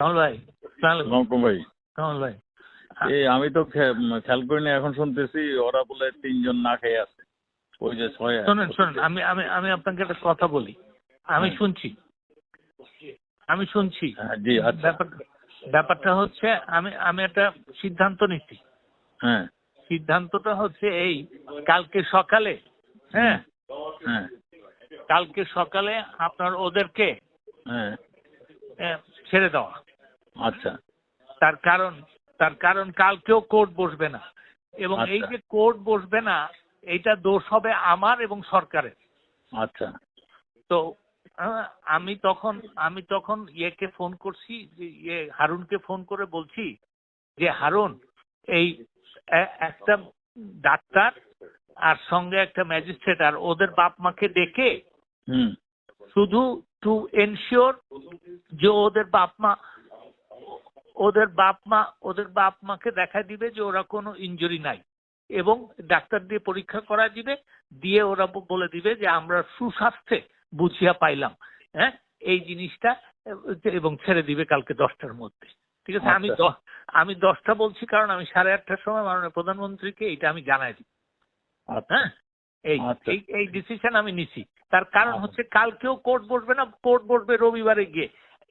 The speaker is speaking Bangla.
কামাল ভাই সালাম ভাই। কামাল ভাই এই আমি তো খেয়াল করিনি এখন শুনতেছি ওরা বলে তিনজন না খেয়ে আছে। ওই যে ছয় শোনেন শোনেন আমি আমি আমি আপনাকে একটা কথা বলি। আমি হ্যাঁ। শুনছি। আমি শুনছি। হ্যাঁ, জি আচ্ছা। ব্যাপারটা হচ্ছে আমি আমি একটা সিদ্ধান্ত নিচ্ছি হ্যাঁ। সিদ্ধান্তটা হচ্ছে এই কালকে সকালে হ্যাঁ। হ্যাঁ। কালকে সকালে আপনার ওদেরকে হ্যাঁ। ছেড়ে দেওয়া আচ্ছা। তার কারণ তার কারণ কালকেও কোর্ট বসবে না। এবং এই আচ্ছা। যে কোর্ট বসবে না এইটা দোষ হবে আমার এবং সরকারের। আচ্ছা। তো আমি তখন আমি তখন ইয়েকে ফোন করছি ইয়ে হারুনকে ফোন করে বলছি যে হারুন এই একটা ডাক্তার আর সঙ্গে একটা ম্যাজিস্ট্রেট আর ওদের বাপ মাকে ডেকে হুম। শুধু টু এনশিওর যে ওদের বাপ মা ওদের বাপ মা ওদের বাপ মাকে দেখা দিবে যে ওরা কোনো ইনজুরি নাই। এবং ডাক্তার দিয়ে পরীক্ষা করা দিবে দিয়ে ওরা বলে দিবে যে আমরা সুস্বাস্থ্যে বুঝিয়া পাইলাম হ্যাঁ? এই জিনিসটা এবং ছেড়ে দিবে কালকে দশটার মধ্যে। ঠিক আছে? আমি আচ্ছা। আমি দশটা বলছি কারণ আমি সাড়ে আটটার সময় মাননীয় প্রধানমন্ত্রীকে এটা আমি জানাই দিই। আচ্ছা। হ্যাঁ? এই আচ্ছা। এই ডিসিশন আমি নিছি। তার কারণ। হচ্ছে কালকেও কোর্ট বসবে না কোর্ট বসবে রবিবারে গিয়ে।